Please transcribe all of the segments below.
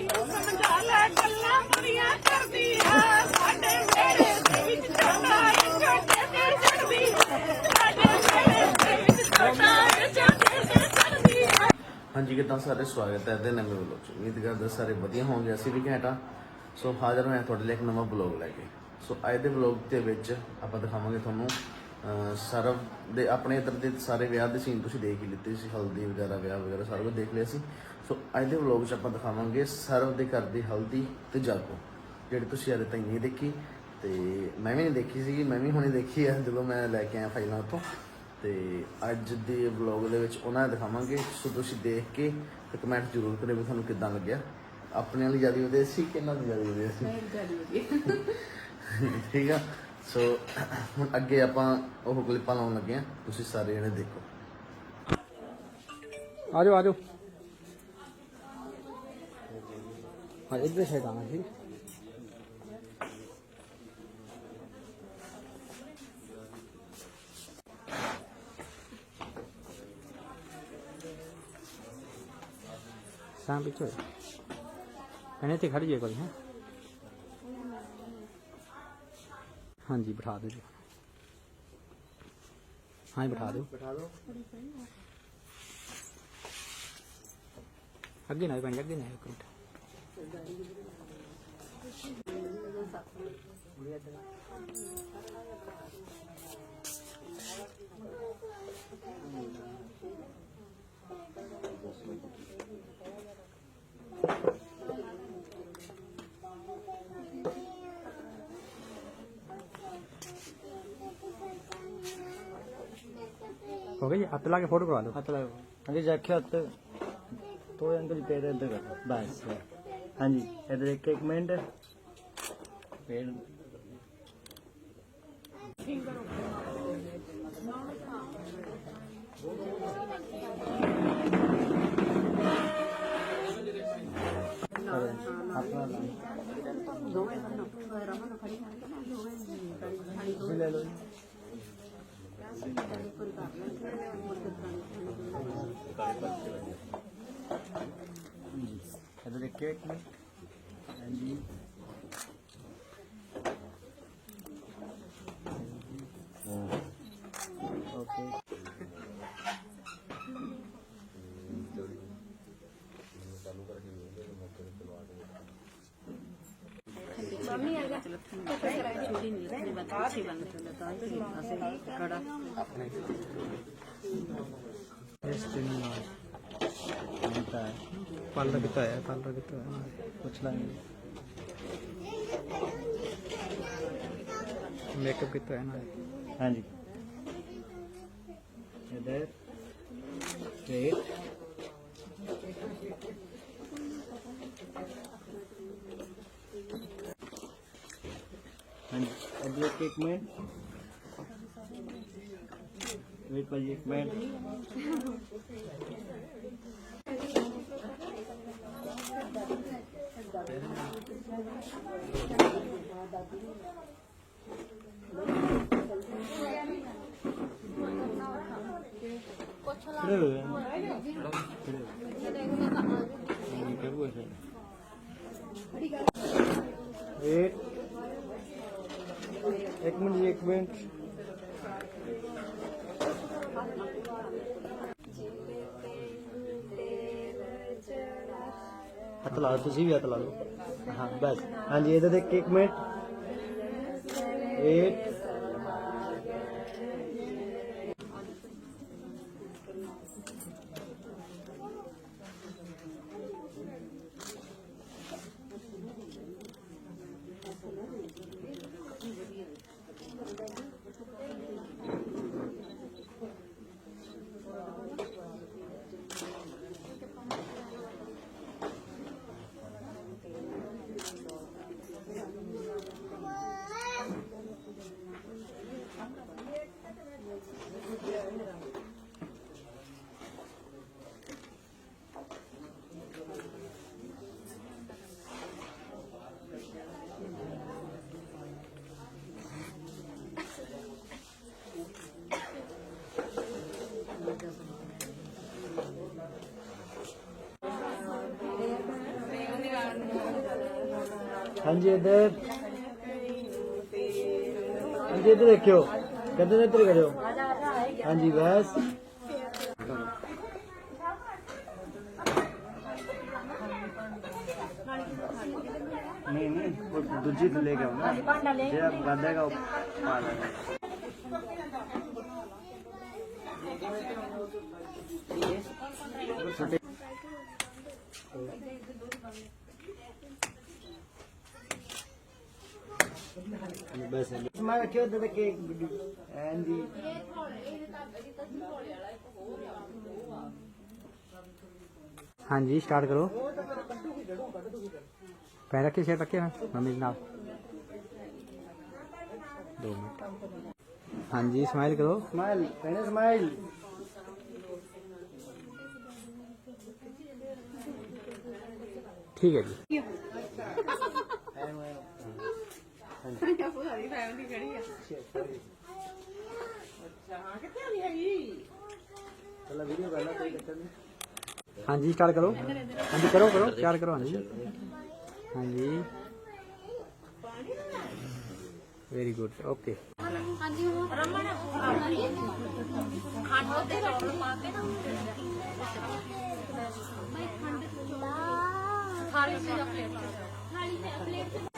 ਮੈਨੂੰ ਸਮਝਾ ਲੈ ਗੱਲਾਂ ਬੜੀਆਂ ਕਰਦੀ ਹੈ ਸਾਡੇ ਵੇੜੇ ਦੇ ਵਿੱਚ ਚੰਗਾ ਛੋਟੇ ਤੇ ਚੜਦੀ ਸਾਡੇ ਵੇੜੇ ਦੇ ਵਿੱਚ ਛੋਟਾ ਛੋਟੇ ਤੇ ਚੜਦੀ ਹੈ ਹਾਂਜੀ ਕਿਦਾਂ ਸਾਰੇ ਸਵਾਗਤ ਹੈ ਇਹਦੇ ਨਵੇਂ ਵਲੌਗ ਚ? ਉਮੀਦ ਕਰਦਾ ਸਾਰੇ ਵਧੀਆ ਹੋਣਗੇ ਅਸੀਂ ਵੀ ਘੈਂਟਾ ਸੋ ਹਾਜ਼ਰ ਹੋਇਆ ਤੁਹਾਡੇ ਲਈ ਇੱਕ ਨਵਾਂ ਵਲੌਗ ਲੈ ਕੇ। ਸੋ ਅੱਜ ਦੇ ਵਲੌਗ ਦੇ ਵਿੱਚ ਆਪਾਂ ਦਿਖਾਵਾਂਗੇ ਤੁਹਾਨੂੰ ਅਹ, ਸਰਵ ਦੇ ਆਪਣੇ ਇਧਰ ਦੇ ਸਾਰੇ ਵਿਆਹ ਦੇ ਸੀਨ ਤੁਸੀਂ ਦੇਖ ਹੀ ਲਿੱਤੇ ਸੀ ਹਲਦੀ ਵਗੈਰਾ ਵਿਆਹ ਵਗੈਰਾ ਸਾਰਾ ਕੁਝ ਦੇਖ ਲਿਆ ਸੀ। ਸੋ ਅੱਜ ਦੇ ਵਲੌਗ 'ਚ ਆਪਾਂ ਦਿਖਾਵਾਂਗੇ ਸਰਵ ਦੇ ਘਰ ਦੀ ਹਲਦੀ ਤੇ ਜਾਗੋ। ਜਿਹੜੀ ਤੁਸੀਂ ਅਜੇ ਤਾਈਂ ਨਹੀਂ ਦੇਖੀ ਤੇ ਮੈਂ ਵੀ ਨਹੀਂ ਦੇਖੀ ਸੀਗੀ ਮੈਂ ਵੀ ਹੁਣੇ ਦੇਖੀ ਆ ਜਦੋਂ ਮੈਂ ਲੈ ਕੇ ਆਇਆ ਫਾਈਲਾਂ ਉੱਥੋਂ। ਤੇ ਅੱਜ ਦੇ ਵਲੌਗ ਦੇ ਵਿੱਚ ਉਹਨਾਂ ਨੂੰ ਦਿਖਾਵਾਂਗੇ। ਸੋ ਤੁਸੀਂ ਦੇਖ ਕੇ ਤੇ ਕਮੈਂਟ ਜ਼ਰੂਰ ਕਰਿਓ ਵੀ ਤੁਹਾਨੂੰ ਕਿੱਦਾਂ ਲੱਗਿਆ। ਆਪਣੇ ਵਾਲੀ ਜ਼ਿਆਦਾ ਵਧੀਆ ਸੀ ਕਿੰਨਾ ਦੀ ਜ਼ਿਆਦਾ ਵਧੀਆ ਸੀ? ਠੀਕ ਆ। ਸੋ ਹੁਣ ਅੱਗੇ ਆਪਾਂ ਉਹ ਕਲਿੱਪਾਂ ਲਾਉਣ ਲੱਗੇ ਆ। ਤੁਸੀਂ ਸਾਰੇ ਜਣੇ ਦੇਖੋ। ਆ ਜਾਓ। ਆ ਜਾਓ ਹਾਂ ਇੱਧਰ ਸਾਈਡ ਆਣਾ ਜੀ ਸਾਂ ਪਿੱਛੇ ਇਹਨੇ ਤੇ ਖੜੀ ਜੇ ਕੋਈ ਹੈ ਹਾਂਜੀ ਬਿਠਾ ਦਿਓ ਜੀ ਹਾਂ ਜੀ, ਬਿਠਾ ਦਿਓ ਬਿਠਾ ਦਿਓ ਅੱਗੇ ਨਾ ਪੈਣ ਅੱਗੇ ਨਾ ਇੱਕ ਮਿੰਟ ਹੋ ਗਈ ਹੱਥ ਲਾ ਕੇ ਫੋਟੋ ਕਰਵਾ ਲਓ ਹੱਥ ਲਾਓ ਹਾਂਜੀ ਰੱਖਿਓ ਹੱਥ ਤੋ ਹਾਂਜੀ ਇੱਧਰ ਇੱਕ ਇੱਕ ਮਿੰਟ। ਪੈਰ ਆਪਣਾ ਲਾ ਲੈ ਲਓ ਜੀ। ਇੱਧਰ ਦੇਖਿਓ ਇੱਕ ਮਿੰਟ ਹਾਂਜੀ ਓਕੇ ਇਸ ਦਿਨ ਹੁੰਦਾ ਹੈ ਪਾਲਰ ਕਿਤਾ ਹੈ ਪਾਲਰ ਕਿਤਾ ਹੈ ਪੁੱਛ ਲਾਂਗੇ ਮੇਕਅਪ ਕੀਤਾ ਹੈ ਨਾ। ਹਾਂਜੀ। ਇੱਧਰ ਸਟ੍ਰੇਟ ਹਾਂਜੀ ਇੱਧਰ ਇੱਕ ਇੱਕ ਮਿੰਟ। ਵੇਟ ਭਾਜੀ ਇੱਕ ਮਿੰਟ। ਖੜੇ ਹੋ ਜਾਓ। ਇੱਕ ਮਿੰਟ ਜੀ, ਇੱਕ ਮਿੰਟ ਹੱਥ ਲਾ ਲਓ, ਤੁਸੀਂ ਵੀ ਹੱਥ ਲਾ ਲਓ ਹਾਂ ਬਸ ਹਾਂਜੀ ਇਹਦੇ ਦੇਖ ਇੱਕ ਮਿੰਟ ਵੇਟ ਹਾਂਜੀ ਇੱਧਰ। ਹਾਂਜੀ ਇੱਧਰ ਦੇਖਿਓ। ਕਦੋਂ ਇੱਧਰ ਕਰਿਓ ਹਾਂਜੀ ਬਸ। ਨਹੀਂ ਨਹੀਂ ਉਹ ਦੂਜੀ ਤੋਂ ਲੈ ਕੇ ਆਉਣਾ ਜਿਹੜਾ ਬੰਦੇਗਾ ਉਹ ਪਾ ਲੈਣਾ। ਬਸ ਮੈਂ ਕਿਹਾ ਉਹਦਾ ਤਾਂ ਕੇਕ ਗੁੱਡੀ ਐਂਦੀ ਹਾਂਜੀ ਸਟਾਰਟ ਕਰੋ ਪੈਰ ਰੱਖੇ ਸਿਰ ਰੱਖੇ ਹੋਏ ਮੰਮੀ ਦੇ ਨਾਲ ਦੋ ਮਿੰਟ ਹਾਂਜੀ ਸਮਾਈਲ ਕਰੋ ਸਮਾਈਲ ਪਹਿਲੇ ਸਮਾਈਲ ਫੈਮਿਲੀ ਖੜੀ ਆ ਅੱਛਾ ਹਾਂ ਕਿੱਥੇ ਆਲੀ ਹੈਗੀ ਚਲਾ ਵੀਡੀਓ ਕਰ ਕੋਈ ਚੱਕਰ ਨਹੀਂ ਹਾਂਜੀ ਸਟਾਰਟ ਕਰੋ। ਹਾਂਜੀ, ਕਰੋ ਕਰੋ ਸਟਾਰਟ ਕਰੋ, ਹਾਂਜੀ। ਹਾਂਜੀ। ਵੈਰੀ ਗੁੱਡ ਓਕੇ ਰਮਣ ਖਾਣ ਦੇ ਚੌਲ ਪਾ ਕੇ ਨਾ ਥਾਲੀ ਸੀ ਪਲੇਟ ਥਾਲੀ ਤੇ ਪਲੇਟ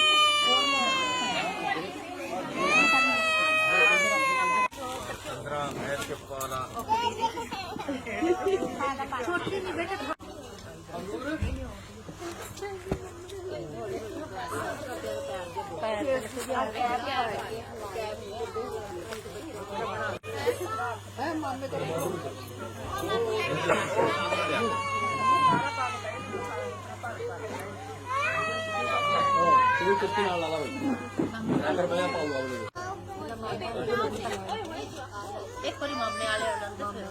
ਇੱਕ ਵਾਰੀ ਮਾਮੇ ਵਾਲੇ ਆ ਜਾਂਦੇ ਫਿਰ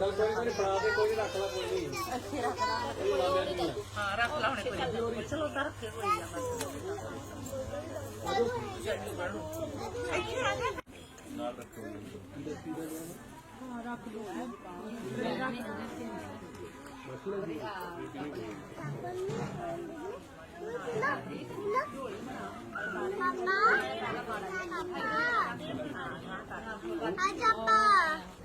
ਚਲ ਕੋਈ ਨਹੀਂ ਫੜਾ ਦੇ ਕੋਈ ਰੱਖ ਲਾ ਕੋਈ ਨਹੀਂ ਅੱਛੇ ਰੱਖ ਲਾ ਹਾਂ ਰੱਖ ਲਾ ਹੁਣੇ ਕੋਈ ਚਲੋ ਤਾਂ ਰੱਖੇ ਕੋਈ ਆ ਬਸ ਅੱਜ ਆਪਾਂ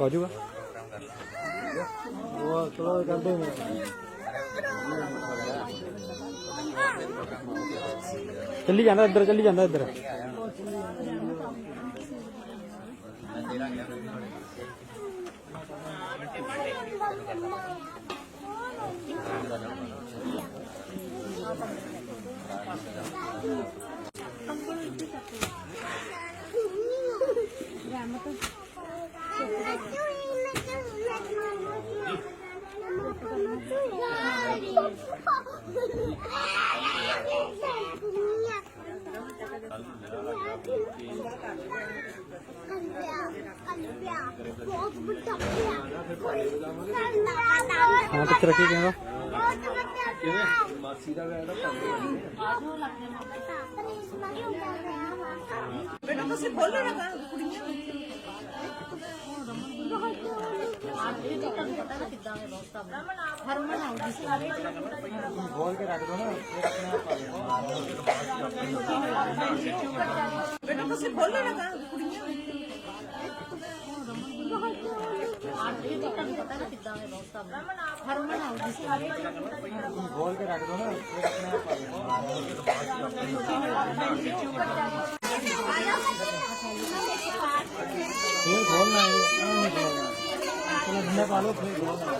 ਹੋ ਜਾਊਗਾ ਉਹ ਚਲੋ ਕਰਦੇ ਨੇ ਚੱਲੀ ਜਾਂਦਾ ਇੱਧਰ ਚੱਲੀ ਜਾਂਦਾ ਇੱਧਰ ਬਹੁਤ ਹਾਂ ਪਿੱਛੇ ਰੱਖੀ ਕਹਿੰਦਾ ਮਾਸੀ ਦਾ ਵਿਆਹ ਦਾ ਬੇਟਾ, ਤੁਸੀਂ ਖੋਲੋ ਨਾ ਕੁੜੀਆਂ ਹਰਮਨ ਕੇ ਰੱਖ ਦੋ ਨਾ ਫਿਰ ਆਪਣੇ ਆਪ ਆ ਜਾਏਗਾ ਬੇਟਾ ਤੁਸੀਂ ਖੋਲੋ ਨਾ ਕੁੜੀਆਂ ਹਰਮਨ ਆਉਂਦੀ ਸੀ ਖੋਲ ਕੇ ਰੱਖ ਦੋ ਨਾ ਫਿਰ ਆਪਣੇ ਆਪ ਆ ਜਾਏਗਾ फिर खोलना है ऐं नहीं खोलना चलो धंधा पालो फिर खोलना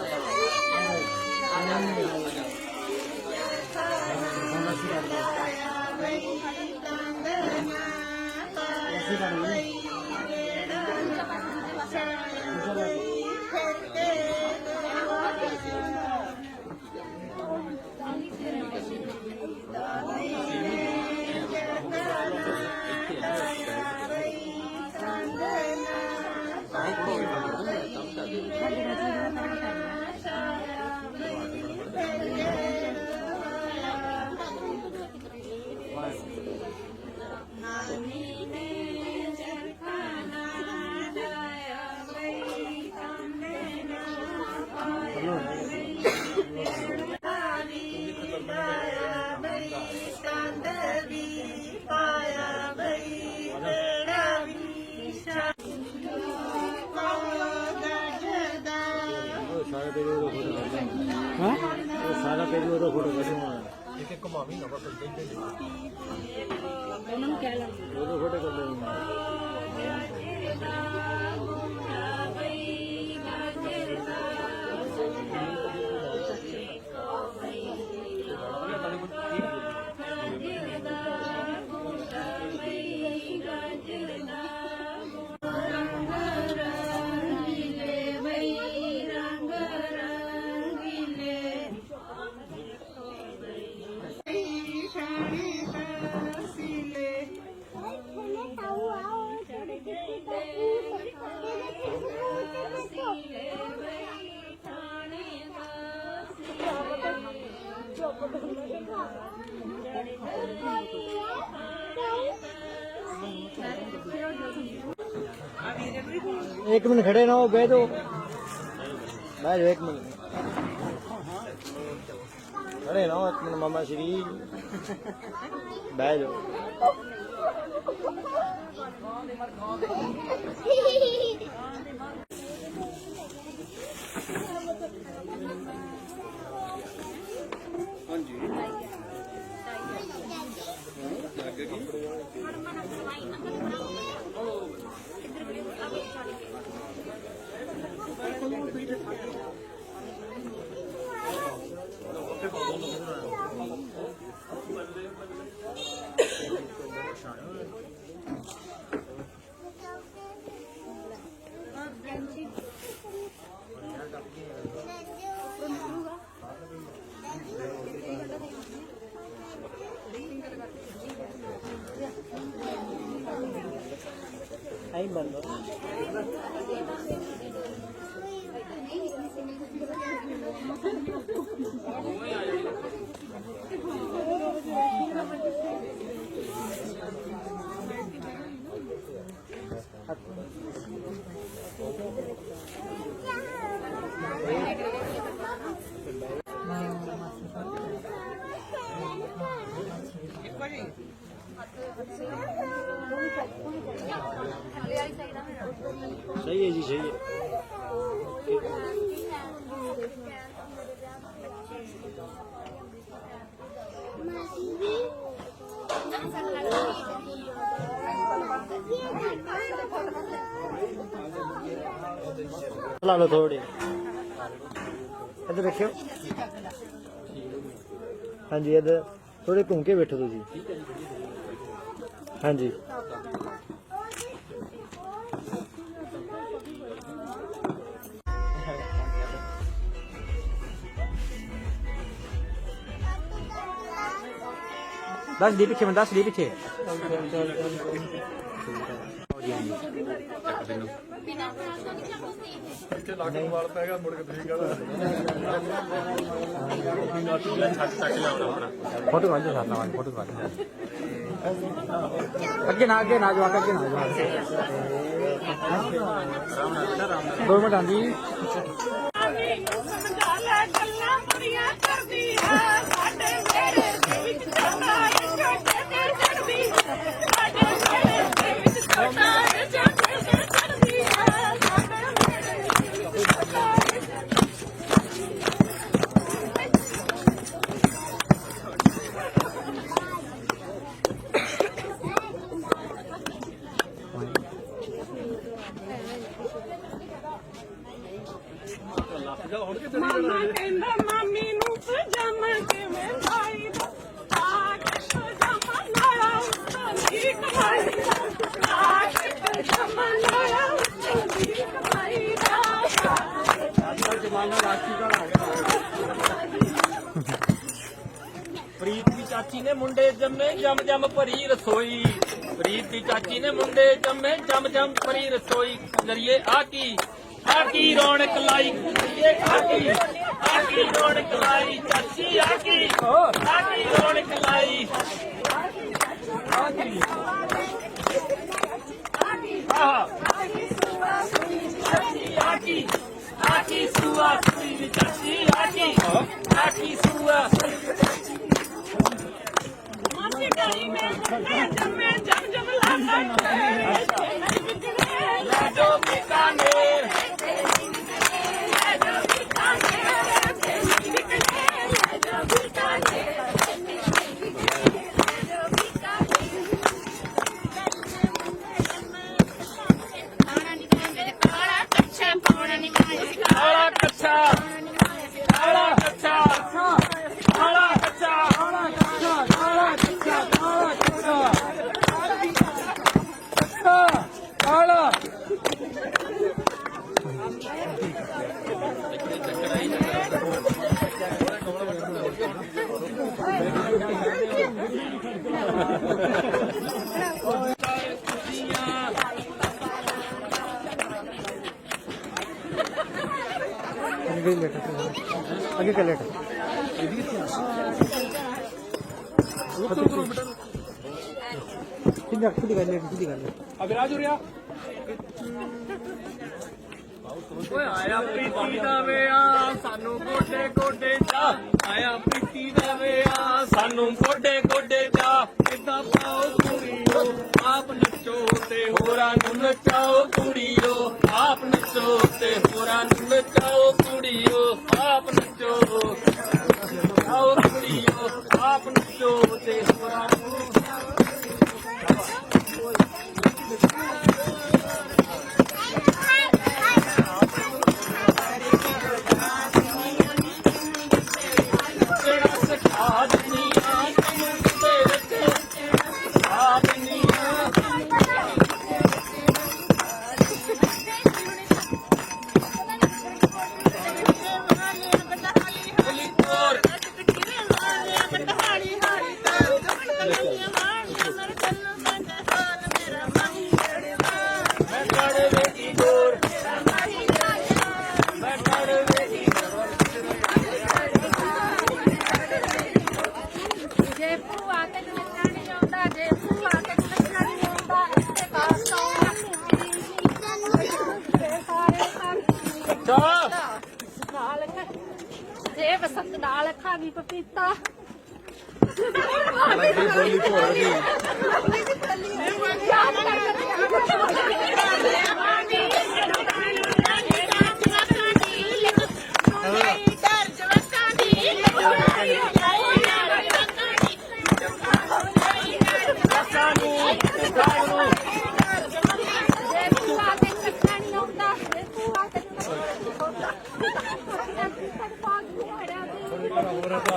ऐं नहीं खोलना। ਕੇ ਜੋ ਉਹਦਾ ਫੋਟੋ ਕੱਢੂਗਾ ਉਹਨਾਂ ਨੂੰ ਕਹਿ ਲਾ। ਉਹਦਾ ਫੋਟੋ ਕੱਢ ਲੂੰਗਾ ਇੱਕ ਮਿੰਟ ਖੜੇ ਨਾ ਹੋ ਬਹਿ ਜਾਓ। ਬਹਿ ਜਾਓ ਇੱਕ ਮਿੰਟ। ਖੜੇ ਨਾ ਹੋ ਇੱਕ ਮਿੰਟ, ਮਾਮਾ ਸ਼੍ਰੀ। Ay, malo. Thank you. ਸਹੀ ਹੈ ਜੀ, ਸਹੀ ਹੈ। ਲਾ ਲਓ ਥੋੜੇ ਇੱਧਰ ਦੇਖਿਓ। ਹਾਂਜੀ, ਇੱਧਰ ਥੋੜੇ ਘੁੰਮ ਕੇ ਬੈਠੋ ਤੁਸੀਂ। ਹਾਂਜੀ। ਦੱਸ ਦੀ ਪਿੱਛੇ ਮੈਂ ਦੱਸ ਦੀ ਪਿੱਛੇ ਫੋਟੋ ਵਾਂਝੋ ਸਾਥ ਨਾਲ ਫੋਟੋ ਵਾਂਝੋ ਅੱਗੇ ਨਾ ਅੱਗੇ ਨਾ ਜਵਾ ਅੱਗੇ ਨਾ ਜਵਾ ਦੋ ਮਿੰਟ ਆਂਦੀ ਸਮਝਾ ਲੈ ਗੱਲਾਂ ਬੜੀਆਂ ਕਰਦੀ ਹੈ ਸਾਡੇ ਜਮ ਜਮ ਭਰੀ ਰਸੋਈ। ਪ੍ਰੀਤ ਦੀ ਚਾਚੀ ਨੇ ਮੁੰਡੇ ਜੰਮੇ, ਜਮ ਜਮ ਭਰੀ ਰਸੋਈ। ਨਰੀਏ ਆ ਕੀ? ਆ ਕੀ ਰੌਣਕ ਲਾਈ ਕੁੜੀਏ ਆ ਕੀ ਆ ਕੀ ਰੌਣਕ ਲਾਈ ਚਾਚੀ ਆ ਕੀ? ਆ ਕੀ ਰੌਣਕ ਲਾਈ? ਆ ਕੀ ਚਾਚੀ ਆ ਕੀ? ਆ ਕੀ ਸੁਆ ਸੁਈ ਚਾਚੀ? ਆ ਕੀ? ਆ ਕੀ ਸੁਆ ਮਾਸੀ ਜੰਮੇ ਜੰਮੇ ਜਮ ਕਿੰਨਾ ਕਿੰਨੀ ਗੱਲ ਲੇਟ ਕਿੰਨੀ ਗੱਲ ਓਏ ਆਇਆ ਪ੍ਰੀਤੀ ਦਾ ਵਿਆ ਸਾਨੂੰ ਗੋਡੇ ਗੋਡੇ ਚਾ ਆਇਆ ਪ੍ਰੀਤੀ ਦਾ ਵਿਆ ਸਾਨੂੰ ਗੋਡੇ ਗੋਡੇ ਚਾ ਕਿੱਦਾਂ ਪਾਓ ਕੁੜੀਓ ਆਪ ਨੱਚੋ ਤੇ ਹੋਰਾਂ ਨੂੰ ਨਚਾਓ ਕੁੜੀਓ ਆਪ ਨੱਚੋ ਤੇ ਹੋਰਾਂ ਨੂੰ ਨਚਾਓ ਕੁੜੀਓ ਆਪ ਨੱਚੋ ਆਓ ਕੁੜੀਓ ਆਪ ਨੱਚੋ ਤੇ ਹੋਰਾਂ ਜੇ ਬਸੰਤ ਨਾਲ ਖਾ ਗਈ ਪਪੀਤਾ। ਲੱਗੀ ਬੋਲੀ ਭੋਲ। ਗਈ ਸਾਨੂੰ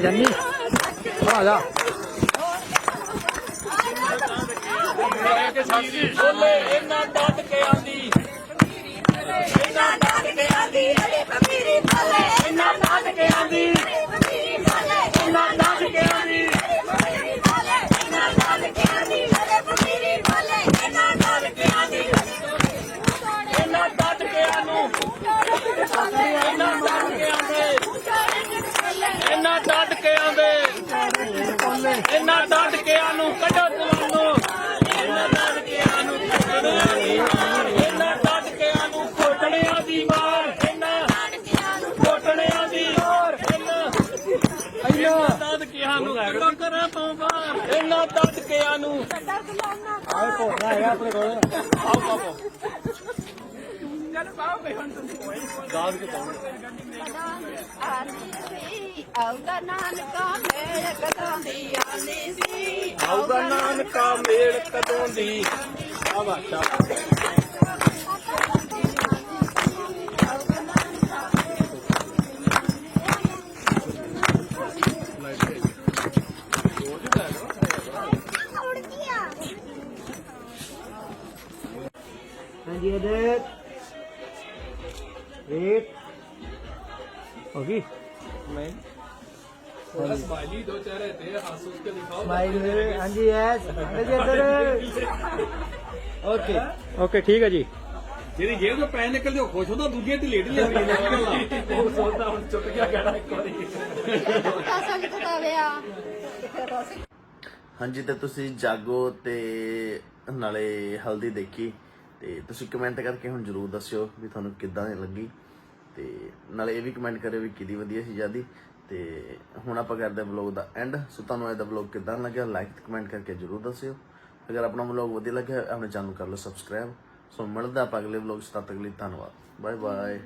ਜਾਨੀ ਆ ਜਾ ਬੋਲੇ ਇਹਨਾਂ ਡੱਟ ਕੇ ਆਂਦੀ ਇਹਨਾਂ ਡੱਟ ਕੇ ਆਂਦੀ ਇਹਨਾਂ ਕੇ ਆਂਦੇ ਇਹਨਾਂ ਡੱਟ ਕੇ ਆਨੂੰ ਕੱਢੋ ਤੁਹਾਨੂੰ। ਇਹਨਾਂ ਡੱਟ ਕੇ ਆਨੂੰ ਕੱਢਣਿਆਂ ਦੀ ਮਾਰ। ਇਹਨਾਂ ਡੱਟ ਕੇ ਆਨੂੰ ਕੋਟਣਿਆਂ ਦੀ ਮਾਰ। ਇਹਨਾਂ ਕੋਟਣਿਆਂ ਦੀ ਮਾਰ। ਇਹਨਾਂ ਕੇ ਆਨੂੰ ਕੱਢੋ ਕਰਾਂ ਤੋਂ ਬਾਹਰ। ਇਹਨਾਂ ਡੱਟ ਕੇ ਆਨੂੰ ਆਏ ਭੋਰਾ ਹੈਗਾ ਆਪਣੇ ਕੋਲ। ਆਓ ਆਓ। ਆਉਗਾ ਨਾਨਕਾ ਮੇੜ ਕਦਾਂਦੀ ਆਨੀ ਸੀ ਆਊਗਾ ਨਾਨਕਾ ਮੇਲ ਕਦੋਂ ਦੀ? ਆਵਾ ਸ਼ਾਬਾ ਵੇਟ ਹੋ ਗਈ ਨਹੀਂ ਥੋੜਾ ਸਮਾਈਲੀ ਦੋ ਚਿਹਰੇ ਤੇ ਹੱਸ ਉੱਸ ਕੇ ਦਿਖਾਓ ਸਮਾਈਲ ਹਾਂਜੀ ਐਸ ਹਾਂਜੀ ਇੱਧਰ ਓਕੇ ਓਕੇ ਠੀਕ ਹੈ ਜੀ ਜਿਹੜੀ ਜੇਬ ਤੋਂ ਪੈਸੇ ਨਿਕਲਦੇ ਉਹ ਖੁਸ਼ ਹੁੰਦਾ ਦੂਜੀਆਂ ਤੇ ਲੇਟ ਲਿਆ ਉਹ ਸੋਚਦਾ ਹੁਣ ਚੁੱਕ ਗਿਆ ਕਹਿਣਾ ਇੱਕ ਵਾਰੀ ਹਾਂਜੀ ਤੇ ਤੁਸੀਂ ਜਾਗੋ ਤੇ ਨਾਲੇ ਹਲਦੀ ਦੇਖੀ ਤੇ ਤੁਸੀਂ ਕਮੈਂਟ ਕਰਕੇ ਹੁਣ ਜਰੂਰ ਦੱਸਿਓ ਵੀ ਤੁਹਾਨੂੰ ਕਿੱਦਾਂ ਦੀ ਲੱਗੀ। ਤੇ ਨਾਲੇ ਇਹ ਵੀ ਕਮੈਂਟ ਕਰਿਓ ਵੀ ਕਿਹਦੀ ਵਧੀਆ ਸੀ ਜਿਆਦੀ। ਤੇ ਹੁਣ ਆਪਾਂ ਕਰਦੇ ਵਲੌਗ ਦਾ ਐਂਡ ਸੋ ਤੁਹਾਨੂੰ ਇਹ ਦਾ ਵਲੌਗ ਕਿੱਦਾਂ ਲੱਗਿਆ? ਲਾਈਕ ਤੇ ਕਮੈਂਟ ਕਰਕੇ ਜਰੂਰ ਦੱਸਿਓ। ਅਗਰ ਆਪਣਾ ਵਲੌਗ ਵਧੀਆ ਲੱਗਿਆ, ਆਪਣੇ ਚੈਨਲ ਕਰ ਲਓ ਸਬਸਕ੍ਰਾਈਬ ਸੋ ਮਿਲਦਾ ਆਪਾਂ ਅਗਲੇ ਵਲੌਗ 'ਚ, ਤਦ ਤੱਕ ਲਈ ਧੰਨਵਾਦ। Bye bye